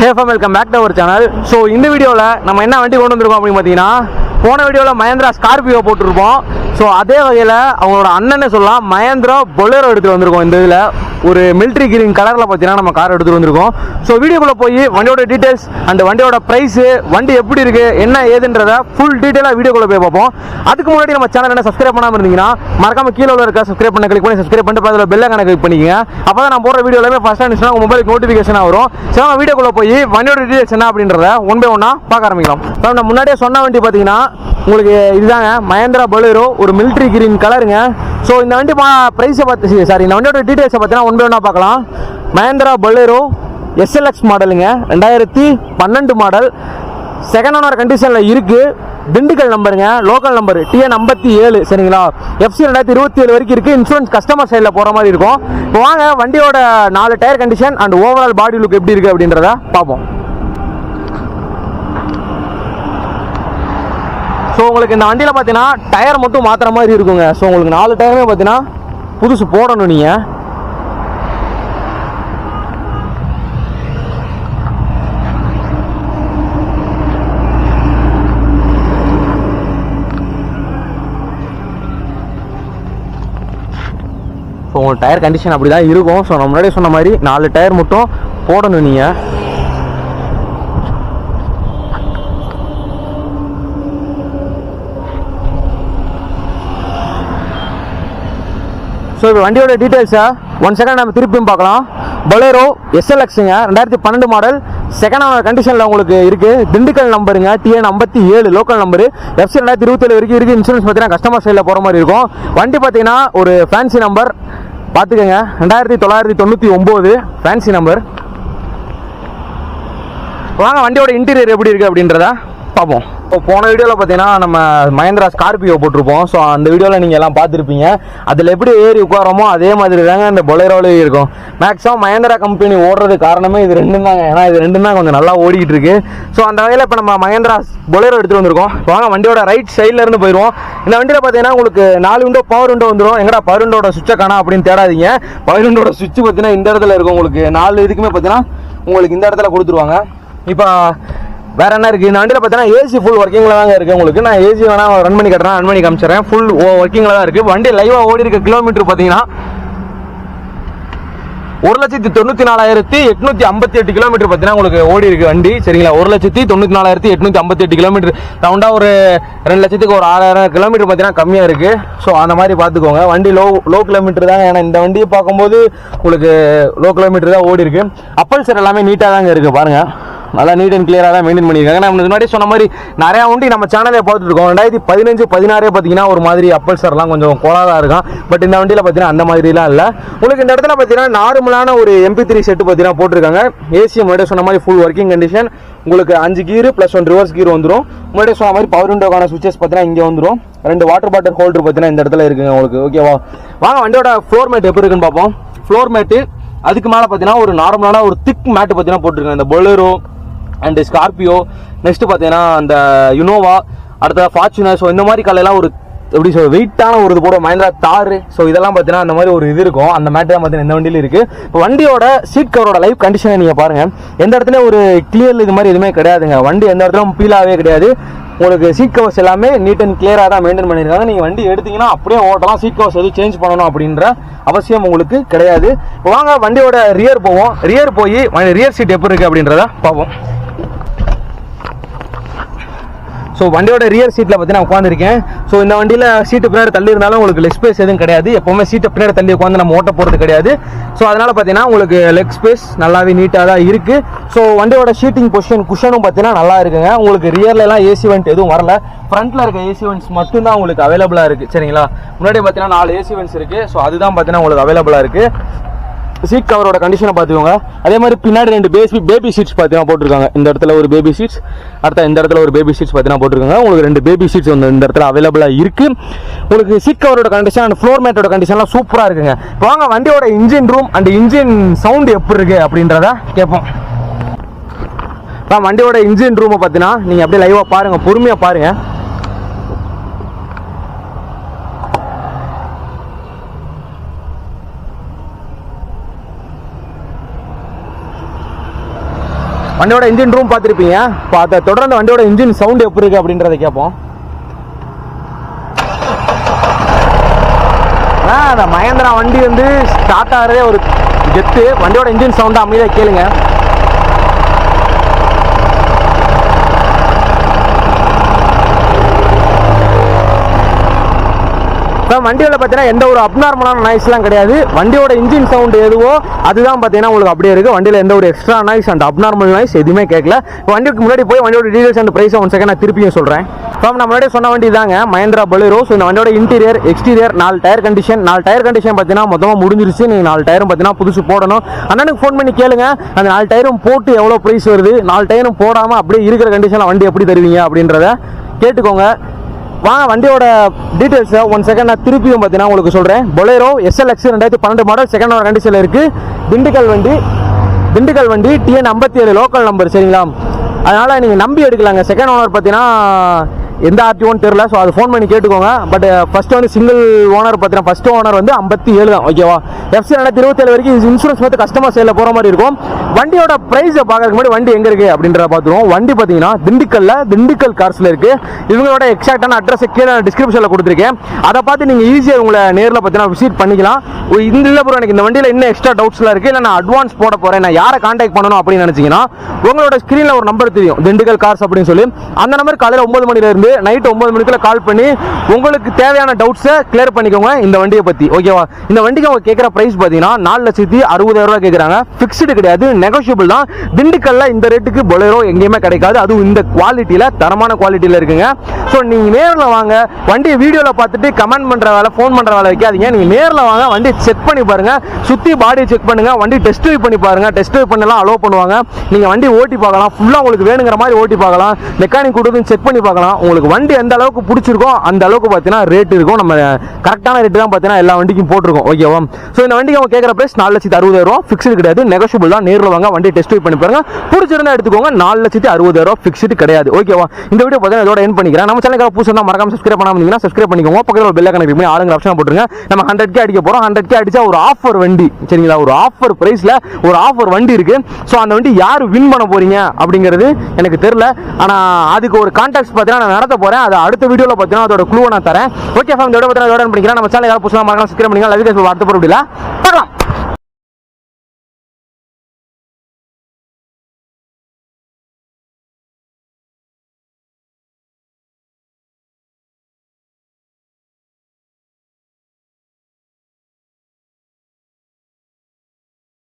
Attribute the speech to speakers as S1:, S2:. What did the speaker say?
S1: ஹேஃபம் welcome back to our channel so இந்த வீடியோவில் நம்ம என்ன வண்டி கொண்டு வந்திருக்கோம் அப்படின்னு பார்த்தீங்கன்னா போன வீடியோவில் மஹேந்திரா ஸ்கார்பியோ போட்டிருப்போம். ஸோ அதே வகையில் அவங்களோட அண்ணனே சொல்லலாம் மகேந்திரா பொலேரோ எடுத்துகிட்டு வந்திருக்கோம் இந்த இதில். ஒரு மிலிட்ரி கிரீன் கலரில் பார்த்தீங்கன்னா நம்ம கார் எடுத்துகிட்டு வந்திருக்கோம். ஸோ வீடியோக்குள்ளே போய் வண்டியோட டீட்டெயில்ஸ் அண்ட் வண்டியோட ப்ரைஸு வண்டி எப்படி இருக்குது என்ன ஏதுன்றத ஃபுல் டீட்டெயிலாக வீடியோக்குள்ளே போய் பார்ப்போம். அதுக்கு முன்னாடி நம்ம சேனல் என்ன சப்ஸ்கிரைப் பண்ணாமல் இருந்தீங்கன்னா மறக்காம கீழே உள்ள இருக்க சப்ஸ்கிரைப் பண்ண கிளிக் பண்ணி சப்ஸ்கிரைப் பண்ணிட்டு அதில் பெல்லை கணக்கு கிளிக் பண்ணிக்கங்க. அப்போ தான் நான் போகிற வீடியோ எல்லாமே ஃபஸ்ட் இருந்துச்சுன்னா உங்கள் மொபைலுக்கு நோட்டிஃபிகேஷன் வரும். சரி நம்ம வீடியோக்குள்ளே போய் வண்டியோட டீட்டெயில்ஸ் என்ன அப்படின்றத ஒன் பை ஒன்னாக பார்க்க ஆரம்பிக்கலாம். இப்போ நான் முன்னாடியே சொன்ன வண்டி பார்த்தீங்கன்னா உங்களுக்கு இதுதாங்க மகேந்திரா பொலேரோ ஒரு மிலிட்ரி கிரீன் கலருங்க ஸோ இந்த வண்டி ப்ரைஸை பார்த்து சாரி இந்த வண்டியோட டீட்டெயில்ஸை பார்த்தீங்கன்னா ஒன் பை பார்க்கலாம். மகேந்திரா பொலேரோ எஸ்எல்எக்ஸ் மாடலுங்க ரெண்டாயிரத்தி பன்னெண்டு மாடல் செகண்ட் ஓனர் கண்டிஷனில் இருக்குது திண்டுக்கல் நம்பருங்க லோக்கல் நம்பர் டிஎன் ஐம்பத்தி ஏழு. சரிங்களா? எஃப்சி ரெண்டாயிரத்தி இருபத்தி ஏழு வரைக்கும் இருக்குது இன்சூரன்ஸ் கஸ்டமர் சைடில் போகிற மாதிரி இருக்கும். இப்போ வாங்க வண்டியோட நாலு tyre condition and overall body look எப்படி இருக்குது அப்படின்றத பார்ப்போம். ஸோ உங்களுக்கு இந்த வண்டியில் பார்த்தீங்கன்னா டயர் மட்டும் மாற்றுற மாதிரி இருக்குங்க. ஸோ உங்களுக்கு நாலு டயருமே பார்த்தீங்கன்னா புதுசு போடணும் நீங்கள் ஸோ உங்களுக்கு டயர் கண்டிஷன் அப்படி தான் இருக்கும். ஸோ நம்ம முன்னாடியே சொன்ன மாதிரி நாலு டயர் மட்டும் போடணும் நீங்கள் ஸோ இப்போ வண்டியோட டீட்டெயில்ஸை ஒன் செகண்ட் நம்ம திருப்பியும் பார்க்கலாம். பொலேரோ எஸ்எல்எக்ஸுங்க ரெண்டாயிரத்தி பன்னெண்டு மாடல் செகண்ட் ஓனர் கண்டிஷனில் உங்களுக்கு இருக்குது திண்டுக்கல் நம்பருங்க டிஎன் ஐம்பத்தி ஏழு லோக்கல் நம்பரு எஃப்சி ரெண்டாயிரத்தி இருபத்தேழு வரைக்கும் இருக்குது இன்சூரன்ஸ் பார்த்தீங்கன்னா கஸ்டமர் சைடில் போகிற மாதிரி இருக்கும். வண்டி பார்த்தீங்கன்னா ஒரு ஃபேன்சி நம்பர் பார்த்துக்கோங்க. ரெண்டாயிரத்தி தொள்ளாயிரத்தி தொண்ணூற்றி ஒம்பது ஃபேன்சி நம்பர் வாங்க வண்டியோட இன்டீரியர் எப்படி இருக்குது அப்படின்றத பார்ப்போம். இப்போ போன வீடியோவில் பார்த்தீங்கன்னா நம்ம மகேந்திரா ஸ்கார்பியோ போட்டிருப்போம். ஸோ அந்த வீடியோவில் நீங்கள் எல்லாம் பார்த்துருப்பீங்க. அதில் எப்படி ஏறி உட்காரமோ அதே மாதிரி தாங்க இந்த பொலேரோலையும் இருக்கும். மேக்ஸிமம் மகேந்திரா கம்பெனி ஓடுறது காரணமே இது ரெண்டும் தாங்க. ஏன்னா இது ரெண்டும் தான் கொஞ்சம் நல்லா ஓடிக்கிட்டு இருக்கு. ஸோ அந்த வகையில் இப்போ நம்ம மகேந்திரா பொலேரோ எடுத்துகிட்டு வந்திருக்கோம். வாங்க வண்டியோட ரைட் சைடில் இருந்து போயிடுவோம் இந்த வண்டியில் பார்த்தீங்கன்னா உங்களுக்கு நாலு விண்டோ பவர் விண்டோ வந்துடும் எங்கடா பவர் விண்டோட சுவிட்சை காணா அப்படின்னு தேடாதீங்க. பவர் விண்டோட சுவிட்ச் பார்த்தீங்கன்னா இந்த இடத்துல இருக்கும் உங்களுக்கு. நாலு இதுக்குமே பார்த்தீங்கன்னா உங்களுக்கு இந்த இடத்துல கொடுத்துருவாங்க. இப்போ வேற என்ன இருக்கு? இந்த வண்டியில் பார்த்தீங்கன்னா ஏசி ஃபுல் ஒர்க்கிங்கில் தாங்க இருக்கு உங்களுக்கு. நான் ஏசி வேணா ரன் பண்ணி கட்டுறேன் ரன் பண்ணி காமிச்சிடுறேன் ஃபுல் ஒர்க்கிங்கில் தான் இருக்கு. வண்டி லைவாக ஓடி இருக்க கிலோமீட்டர் பார்த்தீங்கன்னா ஒரு லட்சத்தி தொண்ணூத்தி நாலாயிரத்தி எட்நூத்தி ஐம்பத்தி எட்டு கிலோமீட்டர் பார்த்தீங்கன்னா உங்களுக்கு ஓடி இருக்கு வண்டி. சரிங்களா? ஒரு லட்சத்தி தொண்ணூத்தி நாலாயிரத்தி எட்நூத்தி ஐம்பத்தி எட்டு கிலோமீட்டர் தவுண்டா ஒரு ரெண்டு லட்சத்துக்கு ஒரு ஆறாயிரம் கிலோமீட்டர் பார்த்தீங்கன்னா கம்மியா இருக்கு. ஸோ அந்த மாதிரி பார்த்துக்கோங்க வண்டி லோ லோ கிலோமீட்டர் தாங்க. ஏன்னா இந்த வண்டியை பார்க்கும்போது உங்களுக்கு லோ கிலோமீட்டர் தான் ஓடி இருக்கு. அப்பல் சார் எல்லாமே நீட்டாக தாங்க இருக்கு. பாருங்க. நல்லா நீட் அண்ட் கிளியராக தான் மெயின்டைன் பண்ணியிருக்காங்க. நம்ம முன்னாடி சொன்ன மாதிரி நிறையா வண்டி நம்ம சேனலே பார்த்துட்டு இருக்கோம் ரெண்டாயிரத்தி பதினஞ்சு பதினாறே பார்த்தீங்கன்னா ஒரு மாதிரி அப்பல் சார்லாம் கொஞ்சம் கோலாதான் இருக்கும் பட் இந்த வண்டியில் பார்த்தீங்கன்னா அந்த மாதிரிலாம் இல்லை. உங்களுக்கு இந்த இடத்துல பார்த்தீங்கன்னா நார்மலான ஒரு எம்பி த்ரீ செட்டு பார்த்தீங்கன்னா போட்டிருக்காங்க. ஏசி முன்னாடி சொன்ன மாதிரி ஃபுல் ஒர்க்கிங் கண்டிஷன் உங்களுக்கு அஞ்சு gear plus one reverse gear வந்துடும் முன்னாடி சொன்ன மாதிரி பவர் விண்டோக்கான சுவிச்சஸ் பார்த்தீங்கன்னா இங்கே வந்துடும் ரெண்டு வாட்டர் பாட்டில் ஹோல்டர் பார்த்தீங்கன்னா இந்த இடத்துல இருக்குங்க உங்களுக்கு. ஓகேவா வாங்க வண்டியோட ஃப்ளோர் மேட் எப்படி இருக்குன்னு பார்ப்போம். ஃப்ளோர் மேட்டு அதுக்கு மேலே பார்த்தீங்கன்னா ஒரு நார்மலான ஒரு திக் மேட்டு பார்த்தீங்கன்னா போட்டிருக்காங்க. இந்த பொலரோ அண்ட் ஸ்கார்பியோ நெக்ஸ்ட் பார்த்தீங்கன்னா அந்த யுனோவா அடுத்த ஃபார்ச்சுனர் ஸோ இந்த மாதிரி கலையெல்லாம் ஒரு எப்படி சொல்ற வெயிட்டான ஒரு இது போட மஹேந்திரா தார். ஸோ இதெல்லாம் பார்த்தீங்கன்னா அந்த மாதிரி ஒரு இது இருக்கும். அந்த மேட்டு தான் பார்த்தீங்கன்னா இந்த வண்டியில் இருக்குது இப்போ வண்டியோட சீட் கவரோட லைஃப் கண்டிஷனை நீங்கள் பாருங்கள் எந்த இடத்துல ஒரு கிளியர் இது மாதிரி எதுவுமே கிடையாதுங்க. வண்டி எந்த இடத்துலையும் பீலாகவே கிடையாது. உங்களுக்கு சீட் கவர்ஸ் எல்லாமே நீட் அண்ட் கிளியராக தான் மெயின்டைன் பண்ணியிருக்காங்க. நீங்கள் வண்டி எடுத்தீங்கன்னா அப்படியே ஓட்டலாம். சீட் கவர்ஸ் எதுவும் சேஞ்ச் பண்ணணும் அப்படின்ற அவசியம் உங்களுக்கு கிடையாது. இப்போ வாங்க வண்டியோட ரியர் போவோம். ரியர் போய் ரியர் சீட் எப்படி இருக்குது அப்படின்றத பார்ப்போம். ஸோ வண்டியோட ரியர் சீட்டில் பார்த்தீங்கன்னா உட்காந்துருக்கேன் ஸோ இந்த வண்டியில் சீட்டு பின்னாடி தள்ளி இருந்தாலும் உங்களுக்கு லெக் ஸ்பேஸ் எதுவும் கிடையாது. எப்போவுமே சீட்டை பின்னாடி தள்ளி உட்காந்து நம்ம ஓட்ட போகிறது கிடையாது. ஸோ அதனால் பார்த்தீங்கன்னா உங்களுக்கு லெக் ஸ்பேஸ் நல்லாவே நீட்டாக தான் இருக்குது ஸோ வண்டியோட ஷீட்டிங் பொசிஷன் குஷனும் பார்த்தீங்கன்னா நல்லா இருக்குங்க. உங்களுக்கு ரியர்லலாம் ஏசி வெண்ட் எதுவும் வரல. ஃப்ரண்ட்டில் இருக்க ஏசி வெண்ட்ஸ் மட்டும்தான் உங்களுக்கு அவைலபிளாக இருக்குது சரிங்களா? முன்னாடி பார்த்தீங்கன்னா நாலு ஏசி வெண்ட்ஸ் இருக்குது ஸோ அதுதான் பார்த்தீங்கன்னா உங்களுக்கு அவைலபிளாக இருக்குது சீட் கவரோட கண்டிஷனை பார்த்துக்கோங்க. அதே மாதிரி பின்னாடி ரெண்டு பேபி பேபி சீட்ஸ் பார்த்தீங்கன்னா போட்டிருக்காங்க. இந்த இடத்துல ஒரு பேபி சீட்ஸ் அடுத்த இந்த இடத்துல ஒரு பேபி சீட்ஸ் பார்த்தீங்கன்னா போட்டிருக்காங்க. உங்களுக்கு ரெண்டு பேபி சீட்ஸ் வந்து இந்த இடத்துல அவைலபிளாக இருக்குது உங்களுக்கு சீட் கவரோட கண்டிஷன் அண்ட் ஃப்ளோர் மேட்டோட கண்டிஷன்லாம் சூப்பராக இருக்குங்க. இப்போ வாங்க வண்டியோட engine room and engine sound எப்படி இருக்கு அப்படின்றத கேட்போம். வண்டியோட இன்ஜின் ரூமை பார்த்தீங்கன்னா நீங்கள் அப்படியே லைவாக பாருங்கள் பொறுமையாக பாருங்கள் வண்டியோட இன்ஜின் ரூம் பார்த்துருப்பீங்க. பார்த்த தொடர்ந்து வண்டியோட இன்ஜின் சவுண்ட் எப்படி இருக்கு அப்படின்றத கேட்போம். ஆ, அந்த மகேந்திரா வண்டி வந்து ஸ்டார்ட் ஆகிறதே ஒரு கெத்து. வண்டியோட இன்ஜின் சவுண்டாக அமைதியாக கேளுங்க. இப்போ வண்டியில் பார்த்தீங்கன்னா எந்த ஒரு அப்நார்மலான நாய்ஸ்லாம் கிடையாது. வண்டியோட இன்ஜின் சவுண்ட் எதுவோ அதுதான் பார்த்தீங்கன்னா உங்களுக்கு அப்படியே இருக்குது வண்டியில் எந்த ஒரு extra noise and abnormal noise எதுவுமே கேட்கல. வண்டிக்கு முன்னாடி போய் வண்டியோட details and price one second நான் திருப்பியும் சொல்கிறேன் இப்போ நான் முன்னாடி சொன்ன வண்டி தாங்க மஹேந்திரா பலூரோ ஸோ இந்த வண்டியோட இன்டீரியர் எக்ஸ்டீரியர் நாலு டயர் கண்டிஷன் நாலு டயர் கண்டிஷன் பார்த்தீங்கன்னா மொத்தமாக முடிஞ்சிருச்சு. நீங்கள் நாலு டயரும் பார்த்தீங்கன்னா புதுசு போடணும். அண்ணனுக்கு ஃபோன் பண்ணி கேளுங்க. அந்த நாலு டயரும் போட்டு எவ்வளோ ப்ரைஸ் வருது? நாலு டயரும் போடாமல் அப்படியே இருக்கிற கண்டிஷனில் வண்டி எப்படி தருவீங்க அப்படின்றத கேட்டுக்கோங்க. வாங்க வண்டியோட டீட்டெயில்ஸை ஒன் செகண்ட் நான் திருப்பியும் பார்த்தீங்கன்னா உங்களுக்கு சொல்கிறேன் பொலேரோ எஸ்எல்எக்ஸ் ரெண்டாயிரத்தி பன்னெண்டு மாடல் செகண்ட் ஓனர் கண்டிஷனில் இருக்குது திண்டுக்கல் வண்டி. திண்டுக்கல் வண்டி டிஎன் ஐம்பத்தி ஏழு லோக்கல் நம்பர் சரிங்களா? அதனால் நீங்கள் நம்பி எடுக்கலாங்க. செகண்ட் ஓனர் பார்த்தீங்கன்னா எந்த ஆர்டிஓன்னு தெரியல ஸோ அது ஃபோன் பண்ணி கேட்டுக்கோங்க. பட் ஃபர்ஸ்ட் uh, வந்து சிங்கிள் ஓனர் பார்த்தீங்கன்னா ஃபர்ஸ்ட் ஓனர் வந்து ஐம்பத்தி ஏழு தான் ஓகேவா எஃப்சி ரெண்டாயிரத்தி இருபத்தேழு வரைக்கும் இன்சூரன்ஸ் வந்து கஸ்டமர் சைடில் போகிற மாதிரி இருக்கும். வண்டியோட ப்ரைஸை பார்க்கறதுக்கு முன்னாடி வண்டி எங்கே இருக்குது அப்படின்றத பார்த்துருவோம். வண்டி பார்த்தீங்கன்னா திண்டுக்கல்ல திண்டுக்கல் கார்ஸில் இருக்குது இவங்களோட எக்ஸாக்டான அட்ரஸ் கீழே டிஸ்கிரிப்ஷனில் கொடுத்துருக்கேன். அதை பார்த்து நீங்கள் ஈஸியாக உங்களை நேரில் பார்த்தீங்கன்னா விசிட் பண்ணிக்கலாம். இந்த இல்லை ப்ரோ எனக்கு இந்த வண்டியில் இன்னும் எக்ஸ்ட்ரா டவுட்ஸ்லாம் இருக்குது இல்லை நான் அட்வான்ஸ் போட போகிறேன் நான் யாரை காண்டாக்ட் பண்ணணும் அப்படின்னு நினச்சிங்கன்னா உங்களோட ஸ்க்ரீனில் ஒரு நம்பர் தெரியும். திண்டுக்கல் கார்ஸ் அப்படின்னு சொல்லி. அந்த நம்பர் காலையில் ஒன்பது மணிலேருந்து நைட் ஒன்பது மணிக்குள்ள கால் பண்ணி உங்களுக்கு தேவையான டவுட்ஸை கிளியர் பண்ணிக்கோங்க இந்த வண்டியை பற்றி ஓகேவா இந்த வண்டிக்கு அவங்க கேட்குற ப்ரைஸ் பார்த்தீங்கன்னா நாலு லட்சத்தி அறுபதாயிரம் ரூபாய் கேட்குறாங்க. ஃபிக்ஸ்டு கிடையாது நெகோஷியபிள் தான். திண்டுக்கல்ல இந்த ரேட்டுக்கு பொலேரோ எங்கேயுமே கிடைக்காது. அதுவும் இந்த குவாலிட்டியில் தரமான குவாலிட்டியில் இருக்குங்க. ஸோ நீங்கள் நேரில் வாங்க. வண்டியை வீடியோவில் பார்த்துட்டு கமெண்ட் பண்ணுற வேலை ஃபோன் பண்ணுற வேலை வைக்காதீங்க. நீங்கள் நேரில் வாங்க. வண்டியை செக் பண்ணி பாருங்க. சுற்றி பாடியை செக் பண்ணுங்க. வண்டி டெஸ்ட் ட்ரைவ் பண்ணி பாருங்க. டெஸ்ட் ட்ரைவ் பண்ணலாம் அலோவ் பண்ணுவாங்க. நீங்கள் வண்டி ஓட்டி பார்க்கலாம். ஃபுல்லாக உங்களுக்கு வேணுங்கிற மாதிரி ஓட்டி பார்க்கலாம். மெக்கானிக் கொடுத்து செக் பண்ணி பார்க்கலாம். உங்களுக்கு வண்டி எந்த அளவுக்கு பிடிச்சிருக்கோ அந்த அளவுக்கு பார்த்தீங்கன்னா ரேட் இருக்கும். நம்ம கரெக்டான ரேட்டு தான் பார்த்தீங்கன்னா எல்லா வண்டிக்கும் போட்டிருக்கோம். ஓகேவா ஸோ இந்த வண்டிக்கு அவங்க கேட்குற ப்ரைஸ் நாலு லட்சத்தி அறுபதாயிரம் ஃபிக்ஸ்டு கிடையாது. நெகோஷியபிள் தான். நேரில் வாங்க. வண்டி டெஸ்ட் ட்ரைவ் பண்ணி பாருங்க. பிடிச்சிருந்தா எடுத்துக்கோங்க. நாலு லட்சத்தி அறுபதாயிரம் ஃபிக்ஸ்டு கிடையாது. ஓகேவா இந்த வீடியோ பார்த்தீங்கன்னா இதோட என் பண்ணிக்கிறேன். நம்ம சேனலுக்கு புதுசாக மறக்காம சப்ஸ்கிரைப் பண்ணாம இருந்தீங்கன்னா சப்ஸ்கிரைப் பண்ணிக்கோங்க. பக்கத்தில் பெல் கனெக்ட் பண்ணி ஆளுங்க ஆப்ஷன் போட்டுருங்க. நம்ம ஹண்ட்ரட் கே அடிக்க போகிறோம் ஹண்ட்ரட் கே அடிச்சா ஒரு ஆஃபர் வண்டி. சரிங்களா? ஒரு ஆஃபர் ப்ரைஸில் ஒரு ஆஃபர் வண்டி இருக்கு. ஸோ அந்த வண்டி யார் வின் பண்ண போறீங்க அப்படிங்கிறது எனக்கு தெரியல. ஆனால் அதுக்கு ஒரு கான்டாக்ட்ஸ் பார்த்தீங்கன்னா நான் நடத்த போகிறேன் அது அடுத்த வீடியோவில் பார்த்தீங்கன்னா அதோட குழுவை நான் தரேன். ஓகே ஃபேம் இதோட பார்த்தீங்கன்னா இதோட பண்ணிக்கிறேன் நம்ம சேனல் யாரும் புதுசாக மறக்காம சப்ஸ்கிரைப் பண்ணிக்கலாம். லைவ் கேஸ் அடுத்த பொருள் பார்க்கலாம்.